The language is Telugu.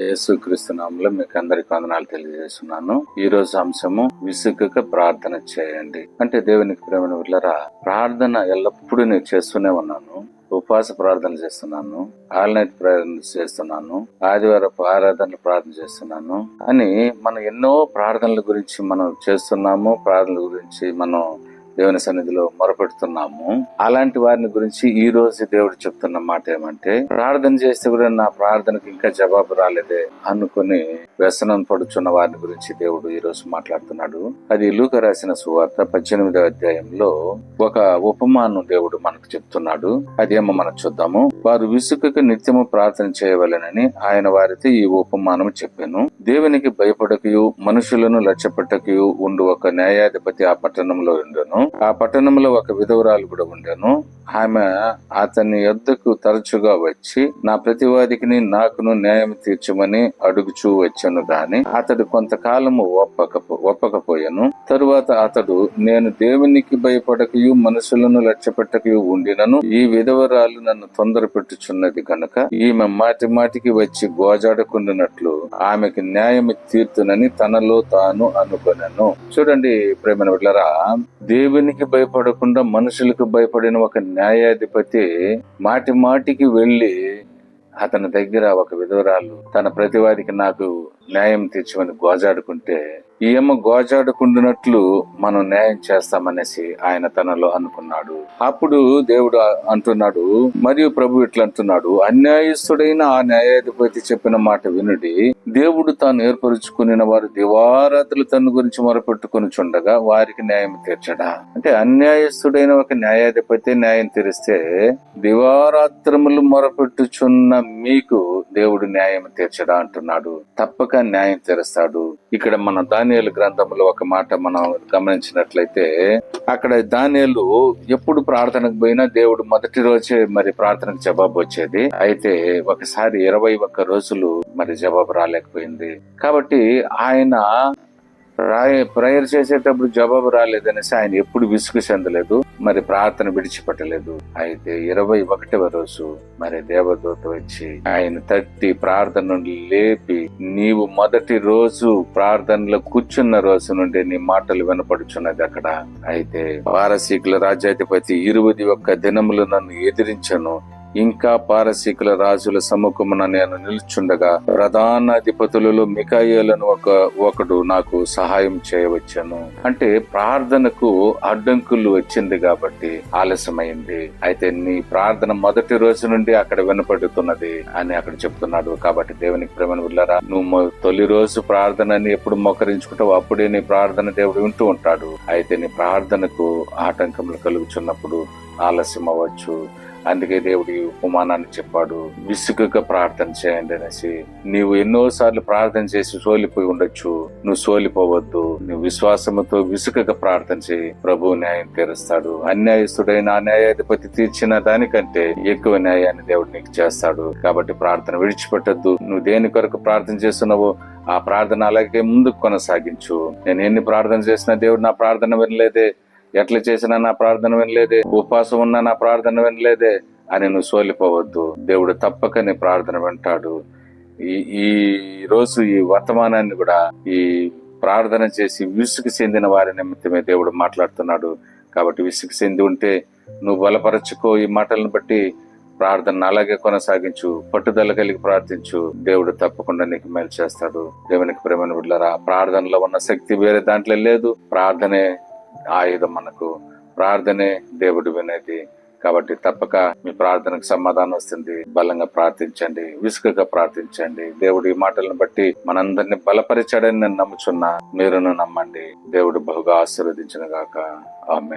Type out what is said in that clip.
యేసుక్రీస్తు నామంలో మీకు అందరికి వందనాలు తెలియజేస్తున్నాను. ఈ రోజు అంశము విసుగక ప్రార్థన చేయండి. అంటే దేవునికి ప్రేమ వెళ్ళరా ప్రార్థన ఎల్లప్పుడూ నేను చేస్తూనే ఉన్నాను. ఉపవాస ప్రార్థన చేస్తున్నాను. ఆల్ నైట్ ప్రార్థన చేస్తున్నాను. ఆదివారపు ఆరాధనలు ప్రార్థన చేస్తున్నాను. అని మనం ఎన్నో ప్రార్థనల గురించి మనం చేస్తున్నాము ప్రార్థనల గురించి మనం దేవుని సన్నిధిలో మొరపెడుతున్నాము. అలాంటి వారిని గురించి ఈ రోజు దేవుడు చెప్తున్న మాట ఏమంటే ప్రార్థన చేస్తే కూడా నా ప్రార్థనకు ఇంకా జవాబు రాలేదే అనుకుని వ్యసనం పడుచున్న వారిని గురించి దేవుడు ఈ రోజు మాట్లాడుతున్నాడు. అది లూక రాసిన సువార్త పద్దెనిమిదవ అధ్యాయంలో ఒక ఉపమానం దేవుడు మనకు చెప్తున్నాడు. అదేమో మనం చూద్దాము. వారు విసుకకు నిత్యము ప్రార్థన చేయవలెనని ఆయన వారితో ఈ ఉపమానం చెప్పాను. దేవునికి భయపడకయు మనుషులను లక్ష్యపెట్టకయు ఉండు ఒక న్యాయాధిపతి ఆ పట్టణంలో ఉండను. ఆ పట్టణంలో ఒక విధవరాలు కూడా ఉండెను. ఆమె అతని యొద్దకు తరచుగా వచ్చి నా ప్రతివాదికిని నాకును న్యాయం తీర్చమని అడుగుచూ వచ్చాను గాని అతడు కొంతకాలము ఒప్పక ఒప్పకపోయాను. తరువాత అతడు నేను దేవునికి భయపడకయు మనుషులను లక్ష్యపెట్టకయు ఉండినను. ఈ విధవరాలు నన్ను తొందర పెట్టుచున్నది కనుక ఈమె మాటి మాటికి వచ్చి గోజాడకుండినట్లు ఆమెకి న్యాయం తీర్తునని తనలో తాను అనుకున్నాను చూడండి ప్రేమ దేవునికి భయపడకుండా మనుషులకు భయపడిన ఒక న్యాయాధిపతి మాటి మాటికి వెళ్ళి అతని దగ్గర ఒక విధవరాలు తన ప్రతివాదికి నాకు న్యాయం తీర్చమని గోజాడుకుంటే ఈయమ్మ గోజాడుకుంటున్నట్లు మనం న్యాయం చేస్తామనేసి ఆయన తనలో అనుకున్నాడు. అప్పుడు దేవుడు అంటున్నాడు మరియు ప్రభు ఇట్లా అంటున్నాడు అన్యాయస్తుడైన ఆ న్యాయాధిపతి చెప్పిన మాట వినుడి దేవుడు తాను ఏర్పరుచుకుని వారు దివారాత్రులు తన గురించి మొరపెట్టుకుని చుండగా వారికి న్యాయం తీర్చడా? అంటే అన్యాయస్తుడైన ఒక న్యాయాధిపతి న్యాయం తీరిస్తే దివారాత్రములు మొరపెట్టుచున్న మీకు దేవుడు న్యాయం తీర్చడా అంటున్నాడు. తప్పక న్యాయం తెరుస్తాడు ఇక్కడ మన దానియలు గ్రంథంలో ఒక మాట మనం గమనించినట్లయితే అక్కడ దానియలు ఎప్పుడు ప్రార్థనకు పోయినా దేవుడు మొదటి రోజే మరి ప్రార్థనకు జవాబు వచ్చేది. అయితే ఒకసారి ఇరవై ఒక్క రోజులు మరి జవాబు రాలేకపోయింది. కాబట్టి ఆయన రాయ ప్రేయర్ చేసేటప్పుడు జవాబు రాలేదనేసి ఆయన ఎప్పుడు విసుగు చెందలేదు మరి ప్రార్థన విడిచిపెట్టలేదు. అయితే ఇరవై ఒకటవ రోజు మరి దేవదూత వచ్చి ఆయన తట్టి ప్రార్థన నుండి లేపి నీవు మొదటి రోజు ప్రార్థనలో కూర్చున్న రోజు నుండి నీ మాటలు వినపడుచున్నది అక్కడ. అయితే పారసీకుల రాజ్యాధిపతి ఇరువది ఒక్క దినములు నన్ను ఎదిరించను. ఇంకా పారసీకుల రాజుల సముఖమున నేను నిలుచుండగా ప్రధాన అధిపతులలో మికాయేలను ఒక ఒకడు నాకు సహాయం చేయవచ్చాను. అంటే ప్రార్థనకు అడ్డంకులు వచ్చింది కాబట్టి ఆలస్యమైంది. అయితే నీ ప్రార్థన మొదటి రోజు నుండి అక్కడ వినపడుతున్నది అని అక్కడ చెప్తున్నాడు. కాబట్టి దేవునికి ప్రేమను వెళ్ళారా నువ్వు తొలి రోజు ప్రార్థనని ఎప్పుడు మోకరించుకుంటావు అప్పుడే నీ ప్రార్థన దేవుడు వింటూ ఉంటాడు. అయితే నీ ప్రార్థనకు ఆటంకములు కలుగుచున్నప్పుడు ఆలస్యం అవ్వచ్చు అందుకే దేవుడి ఉపమానాన్ని చెప్పాడు. విసుగుగా ప్రార్థన చేయండి అనేసి. నీవు ఎన్నోసార్లు ప్రార్థన చేసి సోలిపోయి ఉండొచ్చు. నువ్వు సోలిపోవద్దు. నువ్వు విశ్వాసముతో విసుగగా ప్రార్థన చేయి. ప్రభు న్యాయం తీరుస్తాడు. అన్యాయస్తుడైన ఆ న్యాయాధిపతి తీర్చిన దానికంటే ఎక్కువ న్యాయాన్ని దేవుడు నీకు చేస్తాడు. కాబట్టి ప్రార్థన విడిచిపెట్టద్దు. నువ్వు దేని కొరకు ప్రార్థన చేస్తున్నావో ఆ ప్రార్థన అలాగే ముందుకు కొనసాగించు. నేను ఎన్ని ప్రార్థన చేసినా దేవుడు నా ప్రార్థన వినలేదే. ఎట్లా చేసినా నా ప్రార్థన వినలేదే ఉపవాసం ఉన్నా నా ప్రార్థన వినలేదే అని నువ్వు సోలిపోవద్దు. దేవుడు తప్పక నీ ప్రార్థన వింటాడు. ఈ ఈ రోజు ఈ వర్తమానాన్ని కూడా ఈ ప్రార్థన చేసి విసుగు చెందిన వారి నిమిత్తమే దేవుడు మాట్లాడుతున్నాడు. కాబట్టి విసుగు చెంది ఉంటే నువ్వు బలపరచుకో ఈ మాటలను బట్టి ప్రార్థన అలాగే కొనసాగించు పట్టుదల కలిగి ప్రార్థించు. దేవుడు తప్పకుండా నీకు మేలు చేస్తాడు. దేవునికి ప్రేమను బిడ్డలారా ప్రార్థనలో ఉన్న శక్తి వేరే దాంట్లో లేదు. ప్రార్థనే ఆయుధం మనకు. ప్రార్థనే దేవుడు వినేది. కాబట్టి తప్పక మీ ప్రార్థనకు సమాధానం వస్తుంది. బలంగా ప్రార్థించండి. విసుకగా ప్రార్థించండి. దేవుడు ఈ మాటలను బట్టి మనందరిని బలపరిచాడని నేను నమ్ముచున్నా. మీరును నమ్మండి. దేవుడు బహుగా ఆశీర్వదించిన గాక. ఆమె